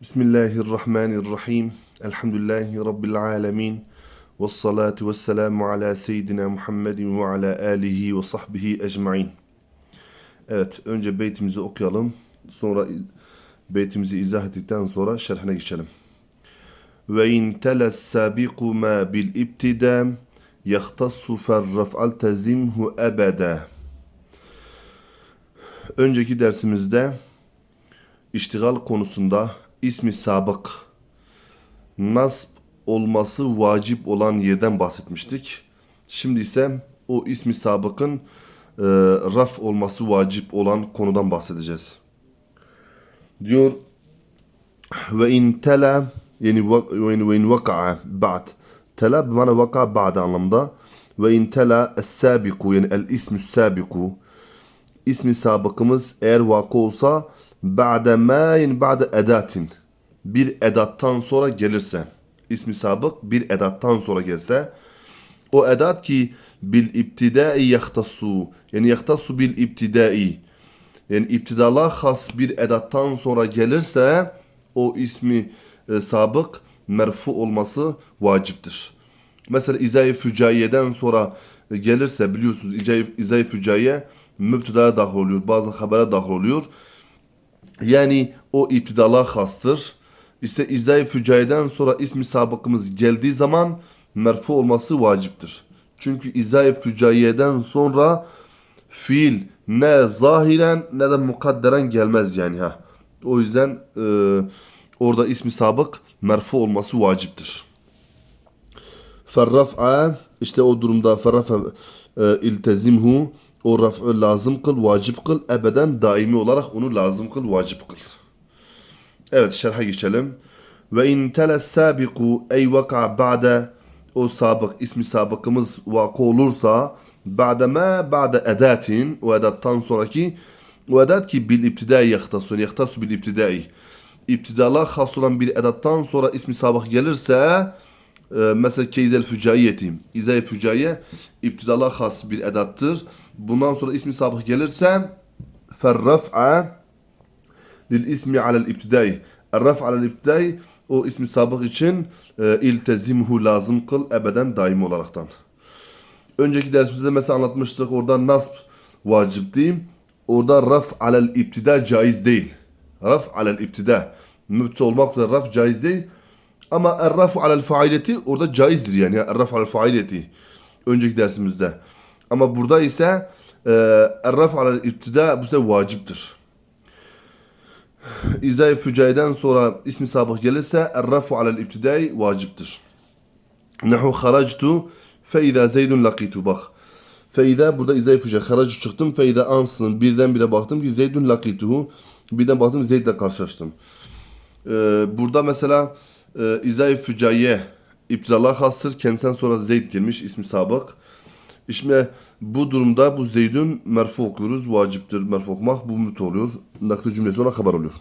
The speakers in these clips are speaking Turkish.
Bismillahirrahmanirrahim. Elhamdülillahi Rabbil alemin. Ve salatu ve selamu ala seyyidina Muhammedin ve ala alihi ve sahbihi ecmain. Evet, önce beytimizi okuyalım. Sonra beytimizi izah ettikten sonra şerhine geçelim. Ve in teles sabiqu ma bil ibtida yahtassu ferraf'al tezimhu ebede. Önceki dersimizde iştigal konusunda ismi sabık nasb olması vacip olan yerden bahsetmiştik. Şimdi ise o ismi sabıkın e, raf olması vacip olan konudan bahsedeceğiz. Diyor ve in tela yani ve in, vaka'a ba'd tela bimana vaka'a ba'd anlamda ve in tela es-sabiku yani el ismü sabiku ismi sabıkımız eğer vakı olsa ba'de yani ba'de edatin bir edattan sonra gelirse ismi sabık bir edattan sonra gelse o edat ki bil ibtidai yahtassu yani yahtassu bil ibtidai yani iptidala has bir edattan sonra gelirse o ismi e, sabık merfu olması vaciptir. Mesela izai fücaiyeden sonra e, gelirse biliyorsunuz izai, izai fücaiye müptedaya dahil oluyor. Bazen habere dahil oluyor. Yani o iptidala hastır. İşte izai fücaiyeden sonra ismi sabıkımız geldiği zaman merfu olması vaciptir. Çünkü izai fücaiyeden sonra fiil ne zahiren ne de mukadderen gelmez yani ha. O yüzden e, orada ismi sabık merfu olması vaciptir. Ferraf'a işte o durumda ferraf'a e, iltezimhu o raf'ı lazım kıl, vacip kıl, ebeden daimi olarak onu lazım kıl, vacip kıl. Evet şerha geçelim. Ve in teles sabiku ey vaka ba'de o sabık ismi sabıkımız vakı olursa ba'de ma ba'de edatin o edattan sonraki o edat ki bil ibtidai yahtasu yahtasu bil ibtidai İptidala has olan bir edattan sonra ismi sabık gelirse e, mesela keyzel fücaiyeti izay fücaiye iptidala has bir edattır. Bundan sonra ismi sabık gelirse ferraf'a lil ismi alel ibtidai. Raf alel ibtidai o ismi sabık için e, iltezimhu lazım kıl ebeden daim olaraktan. Önceki dersimizde mesela anlatmıştık orada nasb vacip değil. Orada raf alel ibtida caiz değil. Raf alel ibtida. Mübte olmak üzere raf caiz değil. Ama er-raf alel faileti orada caizdir yani. Er-raf alel faileti. Önceki dersimizde. Ama burada ise er-raf alel ibtida bu sefer vaciptir. İzai fücaiden sonra ismi sabık gelirse er-rafu alel ibtidai vaciptir. Nehu haractu fe izâ zeydun lakitu bak. Feyda burada izai füca haracı çıktım. Feyda ansın. Birden bire baktım ki zeydun lakituhu. Birden baktım Zeyd'le karşılaştım. Ee, burada mesela e, izai fücaiye iptidala hastır. Kendisinden sonra Zeyd gelmiş. ismi sabık. İşte bu durumda bu Zeyd'ün merfu okuyoruz. Vaciptir merfu okumak. Bu müt oluyor. Nakli cümlesi ona haber oluyor.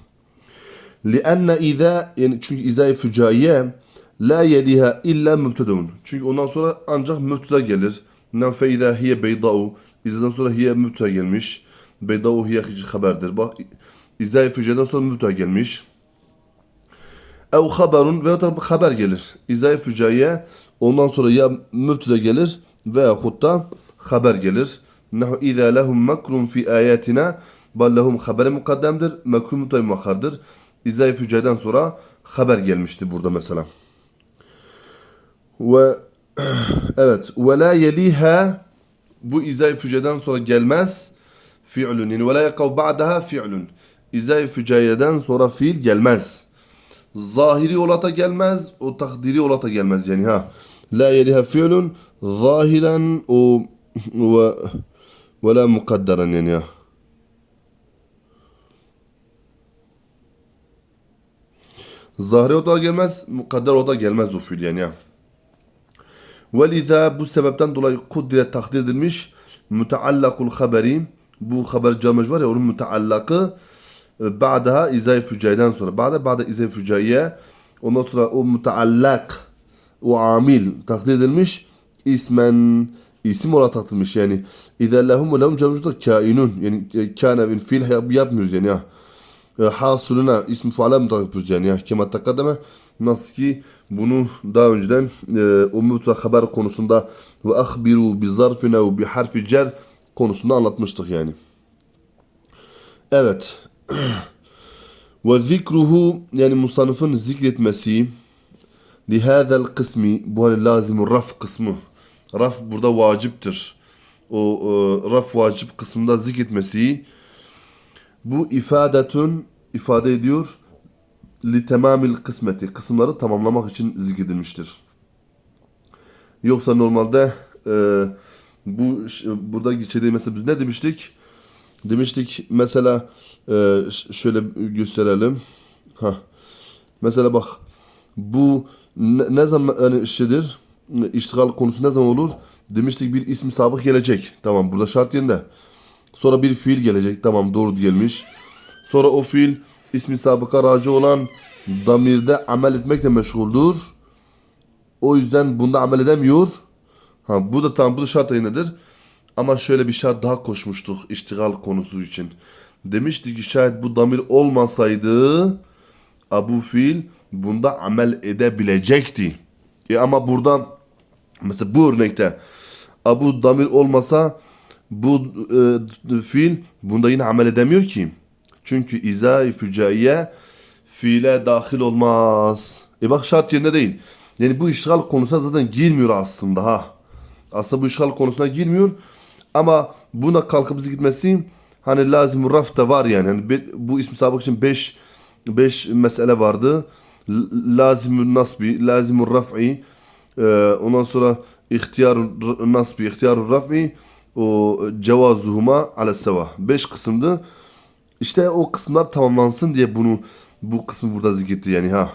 لِأَنَّ اِذَا yani çünkü izai fücaiye la yeliha illa mübtedun. Çünkü ondan sonra ancak mübteda gelir. Nem fe izâ hiye beyda'u. İzadan sonra hiye mübteda gelmiş. Beyda'u hiye haberdir. Bak izai fücaiden sonra mübteda gelmiş. Ev haberun veya da haber gelir. İzai fücaiye ondan sonra ya mübteda gelir veya da haber gelir. Nehu izâ lehum mekrun fi ayatina bal lehum habere mukaddemdir. Mekrum mutay muakkardır. İzai fücaiden sonra haber gelmişti burada mesela. Ve evet ve la yeliha bu izai füceden sonra gelmez fi'lun yani ve la yakav ba'daha fi'lun izai fücayeden sonra fiil gelmez zahiri olata gelmez o takdiri olata gelmez yani ha la yeliha fi'lun zahiren o ve ve la mukadderen yani ha Zahiri o da gelmez, mukadder o da gelmez o fiil yani ya. Velidâ bu sebepten dolayı kuddire takdir edilmiş müteallakul haberi. Bu haber camaj var ya onun müteallakı e, ba'daha izai fücaiden sonra. Ba'da ba'da izai fücaiye ondan sonra o müteallak o amil takdir edilmiş ismen isim olarak takdilmiş yani İzâ lehum camajda kainun yani e, kâne bin fiil yap- yapmıyoruz yani ya e, hasılına ismi faale mutlak yapıyoruz yani. ya kema takaddeme nasıl ki bunu daha önceden e, umut ve haber konusunda ve ahbiru bi zarfine ve bi harfi cer konusunda anlatmıştık yani. Evet. ve zikruhu yani musanıfın zikretmesi lihazel kısmi bu hani lazim raf kısmı. Raf burada vaciptir. O e, raf vacip kısmında zikretmesi bu ifadetün ifade ediyor li temamil kısmeti kısımları tamamlamak için zikredilmiştir. Yoksa normalde e, bu burada geçirdiği mesela biz ne demiştik? Demiştik mesela e, şöyle gösterelim. Ha. Mesela bak bu ne, ne zaman yani şeydir? İştigal konusu ne zaman olur? Demiştik bir ismi sabık gelecek. Tamam burada şart yerinde. Sonra bir fiil gelecek. Tamam doğru gelmiş. Sonra o fiil ismi sabıka racı olan damirde amel etmekle meşguldür. O yüzden bunda amel edemiyor. Ha bu da tam bu da şart yerinedir. Ama şöyle bir şart daha koşmuştuk iştigal konusu için. Demiştik ki şayet bu damir olmasaydı Abu fiil bunda amel edebilecekti. E ama burada mesela bu örnekte Abu damir olmasa bu e, fiil bunda yine amel edemiyor ki. Çünkü izai fücaiye fiile dahil olmaz. E bak şart yerine değil. Yani bu işgal konusuna zaten girmiyor aslında ha. Aslında bu işgal konusuna girmiyor. Ama buna kalkıp gitmesi hani lazım raf da var yani. yani bu ismi sabık için 5 5 mesele vardı. Lazimün nasbi, lazimün raf'i, ee, ondan sonra ihtiyar nasbi, ihtiyar raf'i, o cevazuhuma ala seva. 5 kısımdı. İşte o kısımlar tamamlansın diye bunu bu kısmı burada zikretti yani ha.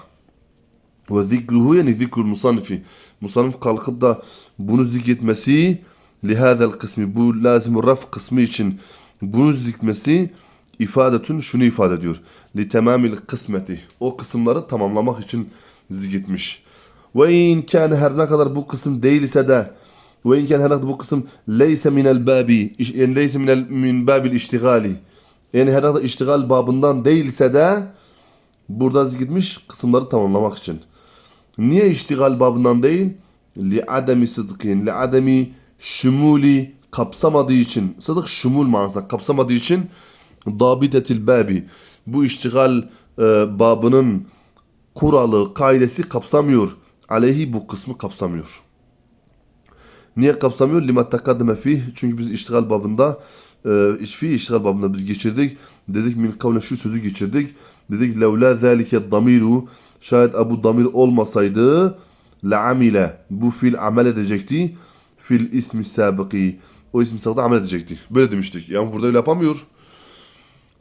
Ve zikruhu yani zikrul musannifi. Musannif kalkıp da bunu zikretmesi lihâzel kısmı bu lazım raf kısmı için bunu zikretmesi ifadetün şunu ifade ediyor. Li temamil kısmeti. O kısımları tamamlamak için zikretmiş. Ve in kâne her ne kadar bu kısım değil ise de ve in kâne her ne kadar bu kısım leyse minel babi yani leyse minel min babil iştigali yani her ne kadar iştigal babından değilse de burada zikretmiş kısımları tamamlamak için. Niye iştigal babından değil? Li ademi sıdkın, li ademi şumuli kapsamadığı için. Sıdık şumul manasında kapsamadığı için dabitetil babi. Bu iştigal e, babının kuralı, kaidesi kapsamıyor. Aleyhi bu kısmı kapsamıyor. Niye kapsamıyor? Lima takaddeme fih. Çünkü biz iştigal babında e, fi iştigal babında biz geçirdik. Dedik min kavle şu sözü geçirdik. Dedik levla zalike damiru şayet Abu Damir olmasaydı la amile bu fil amel edecekti. Fil ismi sabıki. O ismi sabıkta amel edecekti. Böyle demiştik. Yani burada öyle yapamıyor.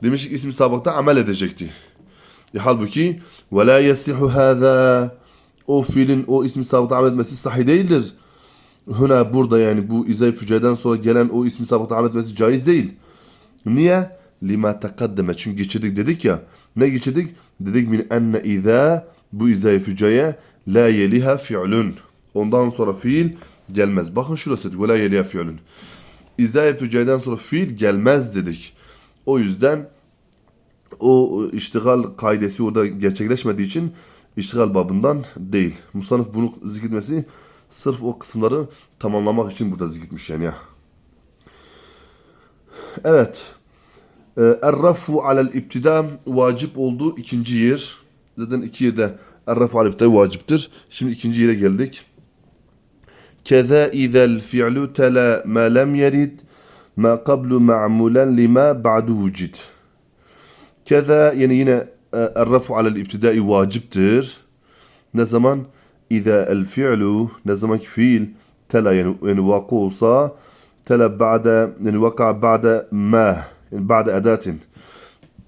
Demiştik ismi sabıkta amel edecekti. E, halbuki ve la yasihu hâzâ o fiilin o ismi sabıkta amel etmesi sahih değildir. Huna burada yani bu izay füceden sonra gelen o ismi sabıkta amel etmesi caiz değil. Niye? Lima takaddeme. Çünkü geçirdik dedik ya. Ne geçirdik? Dedik min enne izâ bu izay füceye la yeliha fi'lun. Ondan sonra fiil gelmez. Bakın şurası. Ve la yeliha fi'lun. İzay füceden sonra fiil gelmez dedik. O yüzden o iştigal kaidesi orada gerçekleşmediği için iştigal babından değil. Musanif bunu zikretmesi sırf o kısımları tamamlamak için burada zikretmiş yani ya. Evet. Ee, Er-rafu alel ibtida vacip olduğu ikinci yer. Zaten iki yerde er-rafu alel ibtida vaciptir. Şimdi ikinci yere geldik. Keza izel fi'lu tela ma lem yerid ma qablu ma'mulen lima ba'du vucid. Keza yani yine er-rafu alel ibtidai vaciptir. Ne zaman? İza el fi'lu ne zaman ki fiil tela yani, yani vakı olsa tela ba'de yani vaka ba'de ma yani ba'de edatin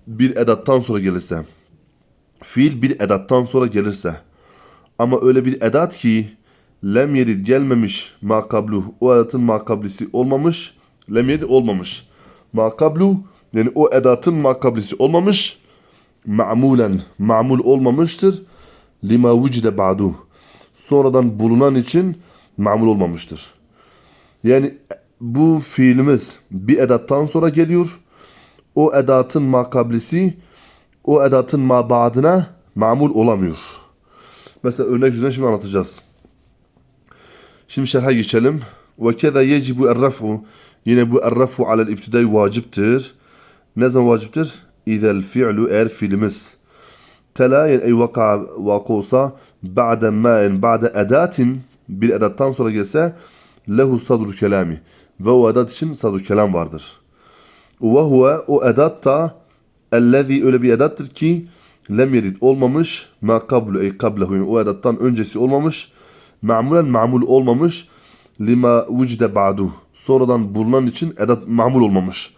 bir edattan sonra gelirse. Fiil bir edattan sonra gelirse. Ama öyle bir edat ki lem yerid gelmemiş makablu o edatın makablisi olmamış lem yerid olmamış. makablu yani o edatın makablisi olmamış ma'mulen ma'mul olmamıştır lima vücide ba'du sonradan bulunan için ma'mul olmamıştır. Yani bu fiilimiz bir edattan sonra geliyor. O edatın makablisi o edatın mabadına mamul olamıyor. Mesela örnek yüzünden şimdi anlatacağız. Şimdi şerha geçelim. Ve keza yecibu errafu. Yine bu errafu alel ibtidai vaciptir. Ne zaman vaciptir? Eğer fiilimiz. Tela yani ey vaka, vaka olsa ba'de ma'in ba'de edatin bir edattan sonra gelse lehu sadru kelami. Ve o edat için sadru kelam vardır. Ve huve o edat da ellezi öyle bir edattır ki lem yerid olmamış ma kablu ey kablehu o edattan öncesi olmamış ma'mulen ma'mul olmamış lima vücde ba'du sonradan bulunan için edat ma'mul olmamış.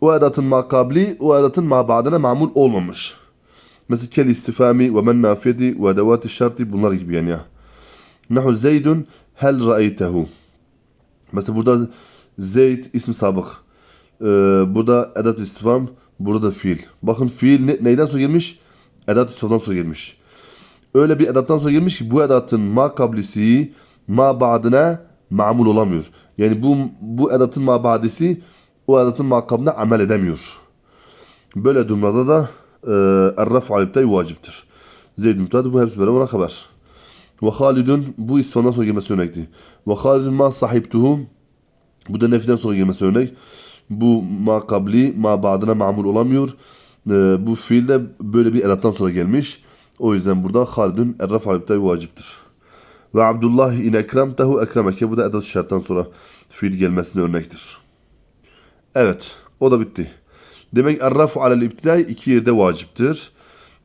O edatın ma kabli o edatın ma ba'dine ma'mul olmamış. Mesela kel istifami ve men nafiyeti ve edevati şartı bunlar gibi yani ya. Nahu Zeydun hel ra'eytehu. Mesela burada Zeyd ismi sabık. Ee, burada edat istifam, burada da fiil. Bakın fiil ne, neyden sonra gelmiş? Edat istifamdan sonra gelmiş. Öyle bir edattan sonra gelmiş ki bu edatın ma kablisi ma ba'dına ma'mul olamıyor. Yani bu bu edatın ma ba'disi o edatın ma kabline amel edemiyor. Böyle durumlarda da e, er-raf'u aliptay vaciptir. Zeyd mütead bu hepsi beraber haber. Ve Halidun bu isfandan sonra gelmesi örnekti. Ve Halidun ma sahibtuhu bu da nefiden sonra gelmesi örnek. Bu ma kabli ma ba'dına ma'mul olamıyor. E, bu fiil de böyle bir edattan sonra gelmiş. O yüzden burada Halidun er-raf'u aliptay vaciptir. Ve Abdullah in ekremtehu ekremeke bu da edat şarttan sonra fiil gelmesine örnektir. Evet, o da bitti. Demek errafu alel iptidai iki yerde vaciptir.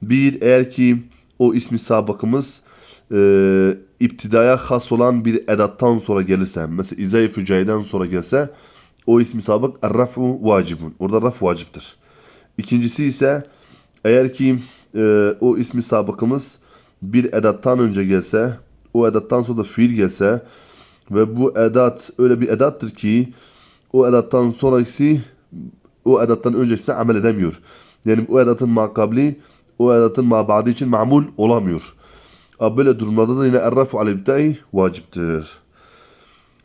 Bir, eğer ki o ismi sabıkımız e, iptidaya has olan bir edattan sonra gelirse, mesela izay fücayeden sonra gelse, o ismi sabık errafu vacibun. Orada raf vaciptir. İkincisi ise eğer ki e, o ismi sabıkımız bir edattan önce gelse, o edattan sonra da fiil gelse ve bu edat öyle bir edattır ki o edattan sonraki o edattan öncesi amel edemiyor. Yani o edatın makabli o edatın mabadi için mamul olamıyor. Böyle durumlarda da yine errafu aleyhbidai vaciptir.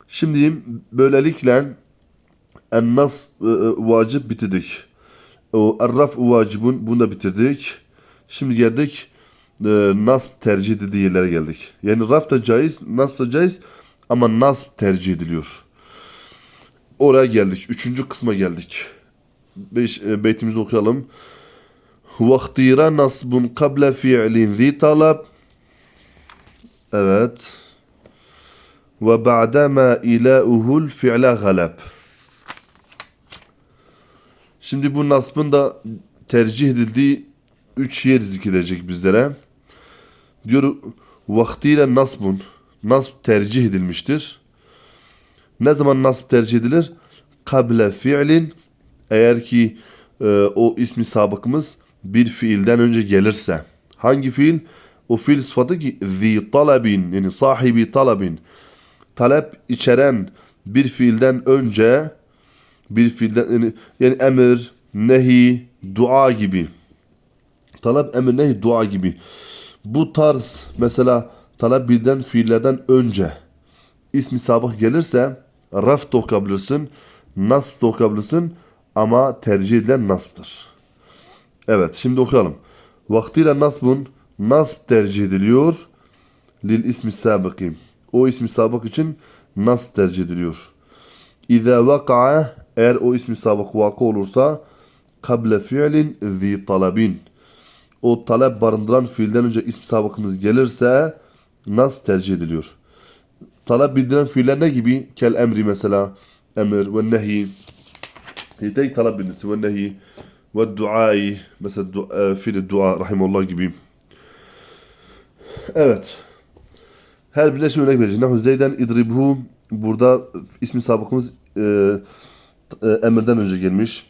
Şimdi böylelikle en nas e, e, vacip bitirdik. O errafu vacibun bunu da bitirdik. Şimdi geldik e, nasb tercih dediği yerlere geldik. Yani raf da caiz, nasb da caiz ama nasb tercih ediliyor. Oraya geldik. Üçüncü kısma geldik. Beş, e, beytimizi okuyalım. Vaktira nasbun kable fi'lin zi talab. Evet. Ve ba'dama ilâuhul fi'le galab. Şimdi bu nasbın da tercih edildiği üç yer zikredecek bizlere. Diyor vaktiyle nasbun. Nasb tercih edilmiştir. Ne zaman nasb tercih edilir? Kable fiilin eğer ki e, o ismi sabıkımız bir fiilden önce gelirse. Hangi fiil? O fiil sıfatı ki zi talabin yani sahibi talabin. Talep içeren bir fiilden önce bir fiilden yani, yani emir, nehi, dua gibi. Talep, emir, nehi, dua gibi. Bu tarz mesela talep bilden fiillerden önce ismi sabık gelirse raf da okuyabilirsin, nasb da okuyabilirsin ama tercih edilen nasbdır. Evet şimdi okuyalım. Vaktiyle nasbun nasb tercih ediliyor. Lil ismi sabıki. O ismi sabık için nasb tercih ediliyor. İza vaka'a eğer o ismi sabık vaka olursa kable fiilin zi talabin. O talep barındıran fiilden önce ismi sabıkımız gelirse nasb tercih ediliyor. Talep bildiren fiiller ne gibi? Kel emri mesela. Emir ve nehi. Tek talep bildirisi ve nehi. Ve duayı. Mesela du, e, fiil dua rahimallah gibi. Evet. Her birine şimdi örnek vereceğim. Nahu Zeyden idribhu. Burada ismi sabıkımız e, e, emirden önce gelmiş.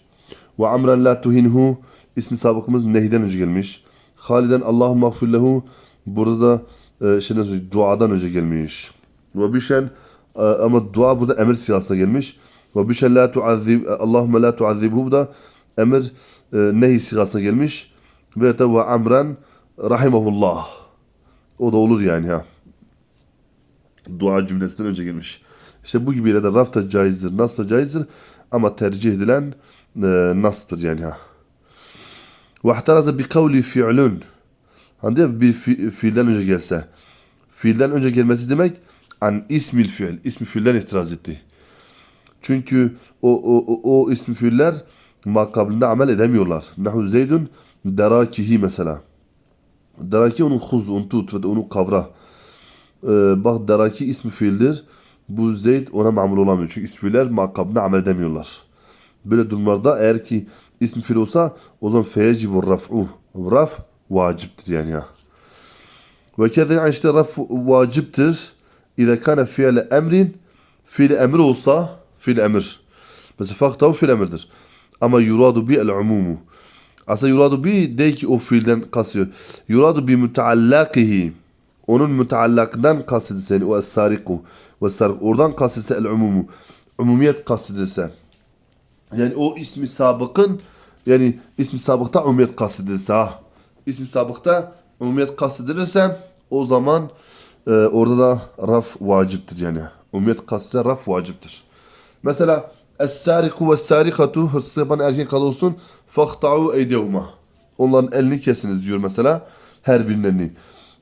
Ve amren la tuhinhu. ismi sabıkımız nehiden önce gelmiş. Haliden Allahümme affirlehu. Burada da e, şeyden duadan önce gelmiş. Ve bişen e, ama dua burada emir sigasına gelmiş. Ve bişen la tuazzib Allahümme la tuazzibhu bu da emir e, nehi sigasına gelmiş. Ve de ve amren rahimahullah. O da olur yani ha. Dua cümlesinden önce gelmiş. İşte bu gibi de raf da caizdir, nas da caizdir ama tercih edilen e, nastır yani ha. Vahtaraza bi kavli fi'lun. Hani bir fi- fiilden önce gelse. Fiilden önce gelmesi demek an ismil fiil. İsmi fiilden itiraz etti. Çünkü o, o, o, o ismi fiiller makablinde amel edemiyorlar. Nahu zeydun derakihi mesela. Deraki onu huz, onu tut ve onu kavra. Ee, bak deraki ismi fiildir. Bu zeyd ona mamul olamıyor. Çünkü ismi fiiller makabında amel edemiyorlar. Böyle durumlarda eğer ki ismi fiil olsa o zaman feyecibu raf'u. Raf vaciptir yani ya. Ve keza işte raf vaciptir. İza kana fiile emrin fiil emir olsa fiil emir. Mesela faktav fiil emirdir. Ama yuradu bi el umumu. Aslında yuradu bi değil ki o fiilden kastediyor. Yuradu bi müteallakihi. Onun müteallakından kastedilse yani o es-sariku. Ve sarik. Oradan kastedilse el umumu. Umumiyet kastedilse. Yani o ismi sabıkın yani ismi sabıkta umumiyet kastedilse ha. İsmi sabıkta umumiyet kastedilirse o zaman e, orada da raf vaciptir yani. Umumiyet kastedilse raf vaciptir. Mesela Es-sariku ve sarikatu hırsız yapan erkek kalı olsun fakta'u eydevuma. Onların elini kesiniz diyor mesela. Her birinin elini.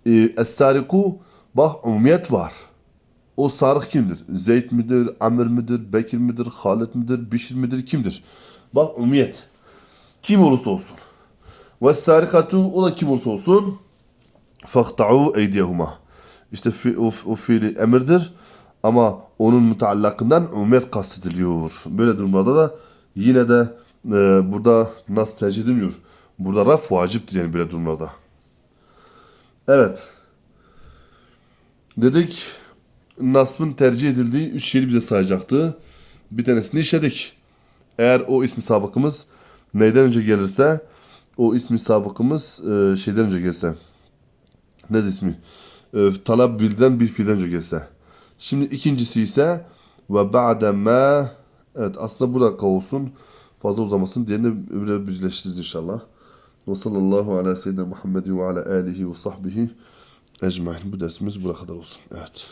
Ee, Es-sariku bak umumiyet var. O sarık kimdir? Zeyd midir, Amr midir, Bekir midir, Halid midir, Bişir midir, kimdir? Bak umumiyet. Kim olursa olsun. Ve sarikatu o da kim olursa olsun. Fakta'u eydiyehuma. İşte fi, o, o fiili emirdir ama onun müteallakından umumiyet kastediliyor. Böyle durumlarda da yine de e, burada nasıl tercih edilmiyor. Burada raf vaciptir yani böyle durumlarda. Evet. Dedik nasbın tercih edildiği üç şeyi bize sayacaktı. Bir tanesini işledik. Eğer o ismi sabıkımız neyden önce gelirse o ismi sabıkımız e, şeyden önce gelse. Ne ismi? E, talep bildiren bir fiilden gelse. Şimdi ikincisi ise ve ba'de Evet aslında bu dakika olsun. Fazla uzamasın. Diğerini öbürüne birleştiririz inşallah. Ve sallallahu ala seyyidina Muhammedin ve ala alihi ve sahbihi ecmain. Bu dersimiz buraya kadar olsun. Evet.